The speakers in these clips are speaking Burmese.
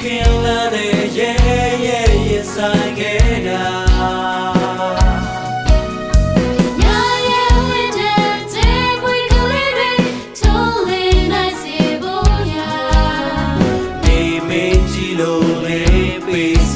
ခင်လာတဲ့ရဲ့ရဲ့ရဲ့ဆိုင်ခဲ့တာလို့ပဲပေးစ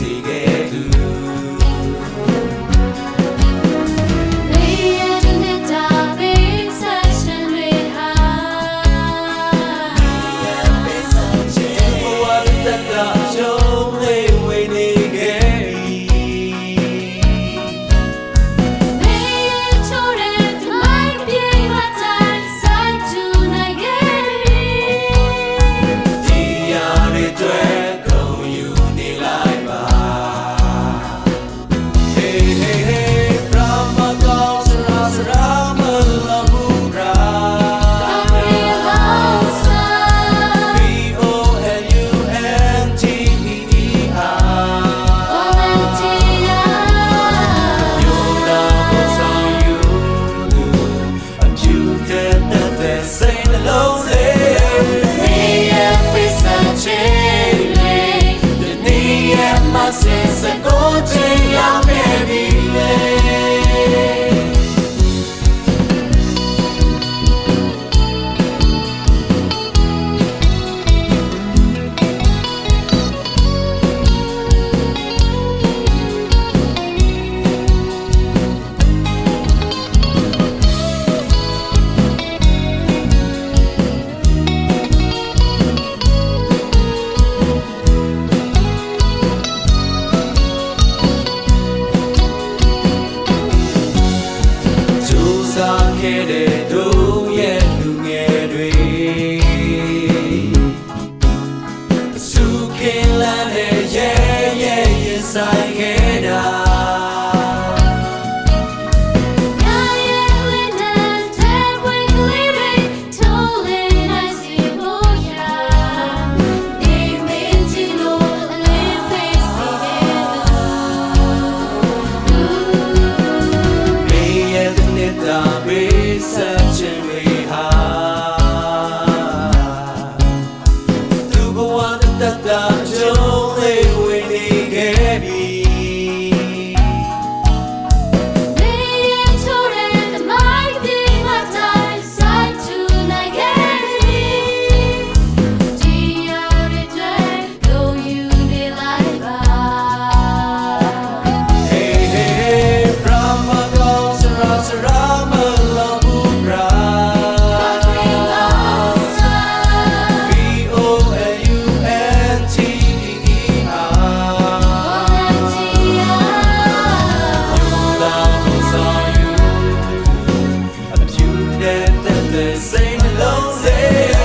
it is. lonely